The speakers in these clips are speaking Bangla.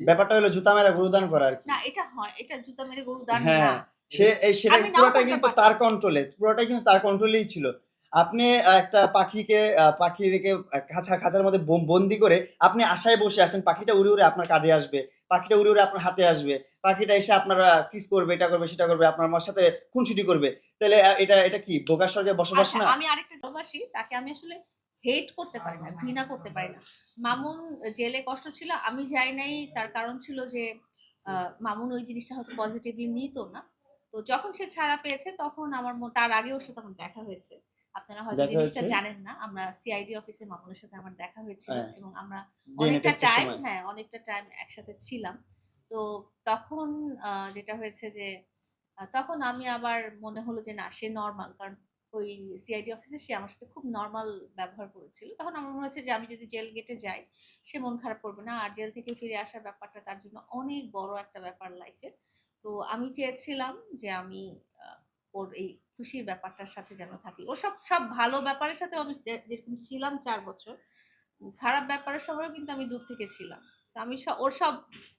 ব্যাপারটা হলো জুতা মেরা গুরুদান করা আর কি। না এটা হয় এটা জুতা মেরে গরু দান হ্যাঁ সে এই সেটা পুরোটা কিন্তু তার কন্ট্রোলে পুরোটাই কিন্তু তার কন্ট্রোলেই ছিল। আপনি একটা পাখিকে আহ, পাখিকে খাঁচা খাঁচার মধ্যে বন্দি করে আপনি আশায় বসে আছেন পাখিটা উড়ে উড়ে আপনার কাঁধে আসবে পাখিটা উড়ে উড়ে আপনার হাতে আসবে পাখিটা এসে আপনারা কিস করবে এটা করবে সেটা করবে আপনার আমার সাথে খুনসুটি করবে। তাহলে এটা এটা কি বোকার স্বর্গে বসবাস আচ্ছা না? আমি আরেকটা ভালোবাসি তাকে আমি আসলে হেট করতে পারি না ঘৃণা করতে পারি না। মামুন জেলে কষ্ট ছিল আমি যাই নাই তার কারণ ছিল যে মামুন ওই জিনিসটা হয়তো পজিটিভলি নিত না। তো যখন সে ছাড়া পেয়েছে তখন আমার তার আগেও সাথে আমার দেখা হয়েছে। আপনারা হয়তো জিনিসটা জানেন না আমরা সিআইডি অফিসে মামুনের সাথে আমার দেখা হয়েছিল হ্যাঁ। এবং আমরা অনেকটা টাইম হ্যাঁ অনেকটা টাইম একসাথে ছিলাম। তো তখন যেটা হয়েছে যে তখন আমি আবার মনে হলো যে না সে নর্মাল কারণ ওই সিআইডি অফিসে সে আমার সাথে খুব নর্মাল ব্যবহার করেছিল। তখন আমার মনে হচ্ছে যে আমি যদি জেল গেটে যাই, সে মন খারাপ করবে না। আর জেল থেকে ফিরে আসার ব্যাপারটা তার জন্য অনেক বড় একটা ব্যাপার লাইফে তো আমি চেয়েছিলাম যে আমি ওর এই খুশির ব্যাপারটার সাথে যেন থাকি। ও সব সব ভালো ব্যাপারের সাথে আমি যেরকম ছিলাম চার বছর, খারাপ ব্যাপারের সময়ও কিন্তু আমি দূর থেকে ছিলাম। তো আমি ওর সব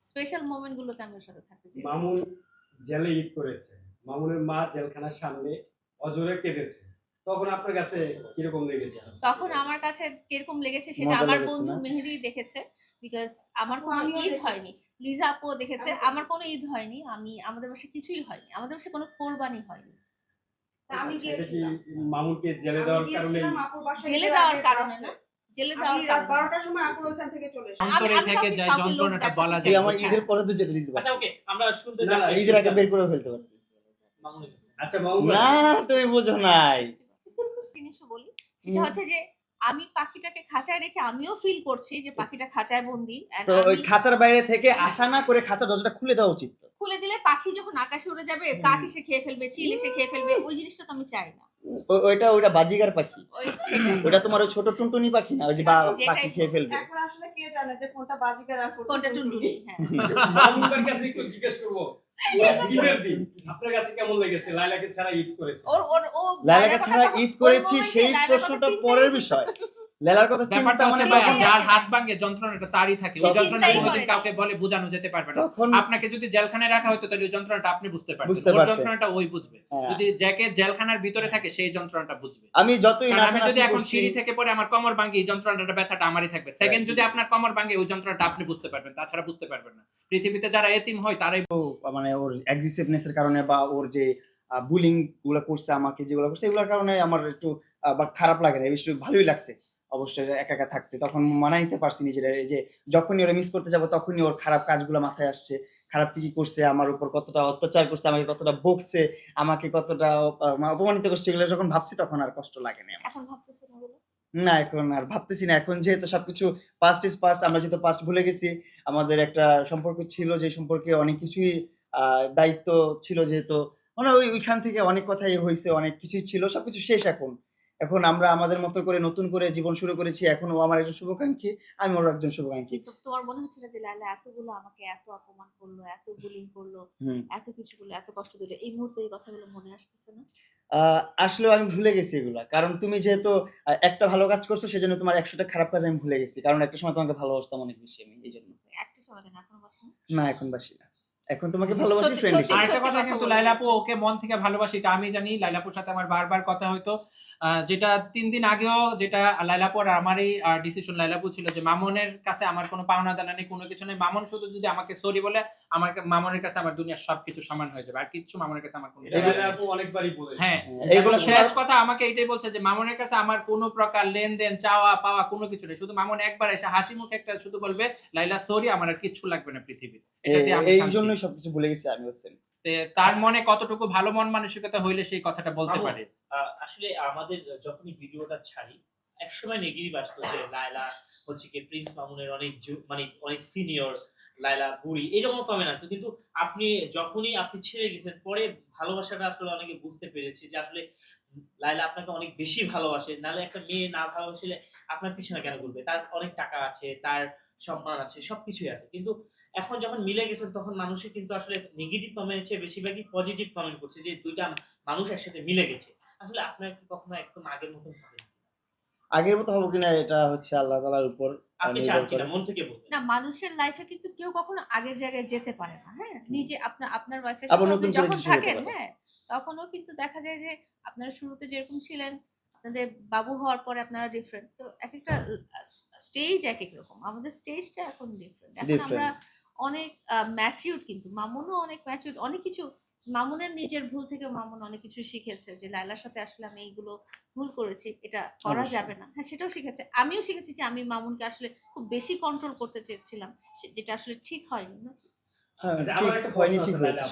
স্পেশাল মোমেন্ট গুলোতে আমি ওর সাথে থাকতে চেয়েছি। মামুন জেলে ঈদ করেছে। মামুনের মা জেলখানার সামনে অজরে কেঁদেছে। তখন আপনার কাছে কীরকম লেগেছে? তখন আমার কাছে কীরকম লেগেছে সেটা আমার বন্ধু মেহেদি দেখেছে বিকজ আমার কোনো ঈদ হয়নি। লিজা আপুও দেখেছে আমার কোনো ঈদ হয়নি। আমি আমাদের বাসায় কিছুই হয়নি। আমাদের বাসায় কোনো কোরবানি হয়নি। তা আমি আচ্ছা, গিয়েছিলাম। মামুনকে জেলে দেওয়ার কারণে জেলে দেওয়ার কারণে না? জেলে দেওয়ার কারণে না। বারোটার সময় আপুর ওইখান থেকে চলে এসেছি। অন্তরে থেকে যায় যন্ত্রণাটা বলা যায় আমার ঈদের পরে তো দিতে আচ্ছা পারতি ওকে আমরা শুনতে যাচ্ছি ঈদের আগে বের করে ফেলতে পারতি মামুনের কাছে। আচ্ছা মামুন না তুমি বোঝো নাই। জিনিসও বলি। সেটা হচ্ছে যে আমি পাখিটাকে খাঁচায় রেখে আমিও ফিল করছি যে পাখিটা খাঁচায় বন্দি। তো ওই খাঁচার বাইরে থেকে আশা না করে খাঁচার দরজাটা খুলে দেওয়া উচিত খুলে দিলে পাখি যখন আকাশে উড়ে যাবে কাক এসে খেয়ে ফেলবে চিল এসে খেয়ে ফেলবে ওই জিনিসটা তো আমি চাই না। ওইটা ওইটা বাজিগার পাখি। ওইটা তোমার ওই ছোট টুনটুনি পাখি না ওই যে পাখি খেয়ে ফেলবে। এখন আসলে কে জানে যে কোনটা বাজিকার আর কোনটা টুনটুনি। হ্যাঁ। কাছে একটু জিজ্ঞেস করব। ঈদের দিন। আপনার কাছে কেমন লেগেছে? লাইলাকে ছাড়া ঈদ করেছে? লাইলাকে ছাড়া ঈদ করেছি সেই প্রশ্নটা পরের বিষয়। লেলার কথা চিন্তা মানে যার হাত ভাঙে যন্ত্রণাটা তারই থাকে। ওই যন্ত্রণা কোনোদিন কাউকে বলে বোঝানো যেতে পারবে না। আপনাকে যদি জেলখানায় রাখা হতো তাহলে ওই যন্ত্রণাটা আপনি বুঝতে ওর পারতেন। যন্ত্রণাটা ওই বুঝবে। হ্যাঁ। যদি যাকে জেলখানার ভিতরে থাকে সেই যন্ত্রণাটা বুঝবে। আমি যতই আমি যদি এখন সিঁড়ি থেকে পরে আমার কোমর ভাঙি এই যন্ত্রণাটা ব্যথাটা আমারই থাকবে। সেকেন্ড যদি আপনার কোমর ভাঙে ওই যন্ত্রণাটা আপনি বুঝতে পারবেন তাছাড়া বুঝতে পারবেন না। পৃথিবীতে যারা এতিম হয় তারাই মানে ওর অ্যাগ্রেসিভনেস এর কারণে বা ওর যে বুলিংগুলো করছে আমাকে যেগুলো করছে এগুলোর কারণে আমার একটু আহ, বা খারাপ লাগে না এই বিষয়ে ভালোই লাগছে। অবশ্যই একা একা থাকতে। তখন মানাই নিতে পারছি নিজেরা। এই যে যখনই ওরা মিস করতে যাব তখনই ওর খারাপ কাজগুলো মাথায় আসছে। খারাপ কি কি করছে আমার উপর কতটা অত্যাচার করছে আমাকে কতটা বকছে আমাকে কতটা অপমানিত করছে এগুলো যখন ভাবছি তখন আর কষ্ট লাগে না এখন ভাবতেছে না এখন আর ভাবতেছি না। এখন যেহেতু সবকিছু পাস্ট ইজ পাস্ট আমরা যেহেতু পাস্ট ভুলে গেছি আমাদের একটা সম্পর্ক ছিল যে সম্পর্কে অনেক কিছুই আহ, দায়িত্ব ছিল যেহেতু মানে ওই ওইখান থেকে অনেক কথাই হয়েছে অনেক কিছুই ছিল সবকিছু শেষ এখন। এখন আমরা আমাদের মতো করে নতুন করে জীবন শুরু করেছি এখন ও আমার একজন শুভাকাঙ্ক্ষী আমি ওর একজন শুভাকাঙ্ক্ষী। কিন্তু তোমার মনে হচ্ছে না যে লাইলা এতগুলো আমাকে এত অপমান করল এত বুলিং করল এত কিছু করল এত কষ্ট দিল? এই মুহূর্তে এই কথাগুলো মনে আসতেছে না? আহ, আসলেও আমি ভুলে গেছি এগুলা। কারণ তুমি যেহেতু একটা ভালো কাজ করছ সেজন্য তোমার একশোটা খারাপ কাজ আমি ভুলে গেছি। কারণ একটা সময় তোমাকে ভালোবাসতাম অনেক বেশি আমি এই জন্য। একটা সময় কেন? এখন বসে না? না এখন বাসি না। এখন তোমাকে ভালোবাসি ফ্রেন্ড আরেকটা কথা কিন্তু লাইলাপু ওকে মন থেকে ভালোবাসি এটা আমি জানি লাইলাপুর সাথে আমার বারবার কথা হয়তো আহ, যেটা তিন দিন আগেও যেটা লাইলাপুর আর আমারই ডিসিশন লাইলাপু ছিল যে মামনের কাছে আমার কোনো পাওনা দানা নেই কোনো কিছু নেই। মামন শুধু যদি আমাকে সরি বলে আমার মামনের কাছে আমার দুনিয়ার সবকিছু সমান হয়ে যাবে। আর কিচ্ছু মামনের কাছে আমার কোনো অনেকবারই হ্যাঁ এইগুলো শেষ কথা আমাকে এটাই বলছে যে মামনের কাছে আমার কোনো প্রকার লেনদেন চাওয়া পাওয়া কোনো কিছু নেই। শুধু মামন একবার এসে হাসি মুখে একটা শুধু বলবে লাইলা সরি আমার আর কিচ্ছু লাগবে না পৃথিবীতে। আমি এই। জন্যই সবকিছু ভুলে গেছি আমি হচ্ছেন তার মনে কতটুকু ভালো মন মানসিকতা হইলে সেই কথাটা বলতে পারে? আহ, আসলে আমাদের যখনই ভিডিওটা ছাড়ি একসময় নেগেটিভ আসতো যে লায়লা হচ্ছে কি প্রিন্স মামুনের অনেক মানে অনেক সিনিয়র লায়লা বুড়ি এরকম কমেন্ট আসতো কিন্তু আপনি যখনই আপনি ছেড়ে গেছেন, পরে ভালোবাসাটা আসলে অনেকে বুঝতে পেরেছি যে আসলে লাইলা আপনাকে অনেক বেশি ভালোবাসে। নাহলে একটা মেয়ে না ভালোবাসলে আপনার পিছনে কেন ঘুরবে? তার অনেক টাকা আছে, তার সম্মান আছে, সবকিছুই আছে। কিন্তু এখন যখন মিলে গেছেন, তখন মানুষে কিন্তু আসলে নেগেটিভ কমেন্ট চেয়ে বেশিরভাগই পজিটিভ কমেন্ট করছে যে দুইটা মানুষ একসাথে মিলে গেছে। আসলে আপনার কি কখনো একদম আগের মতন হবে আগের মতো হব কিনা এটা হচ্ছে আল্লাহ তালার উপর আপনি চান কিনা? মন থেকে বলবেন না মানুষের লাইফে কিন্তু কেউ কখনো আগের জায়গায় যেতে পারে না হ্যাঁ? নিজে আপনার আপনার ওয়াইফের সাথে যখন থাকেন হ্যাঁ তখনও কিন্তু দেখা যায় যে আপনারা শুরুতে যেরকম ছিলেন আপনাদের বাবু হওয়ার পরে আপনারা ডিফারেন্ট তো এক একটা স্টেজ এক এক রকম। আমাদের স্টেজটা এখন ডিফারেন্ট এখন আমরা অনেক ম্যাচিউড কিন্তু। মামুনও অনেক ম্যাচিউড অনেক কিছু মামুনের নিজের ভুল থেকে মামুন অনেক কিছু শিখেছে যে লাইলার সাথে আসলে আমি এইগুলো ভুল করেছি এটা করা যাবে না। হ্যাঁ সেটাও শিখেছে। আমিও শিখেছি যে আমি মামুনকে আসলে খুব বেশি কন্ট্রোল করতে চেয়েছিলাম যেটা আসলে ঠিক হয়নি। না হ্যাঁ আচ্ছা, ঠিক আমার একটা হয়নি ঠিক আছে হয়েছে লাইলা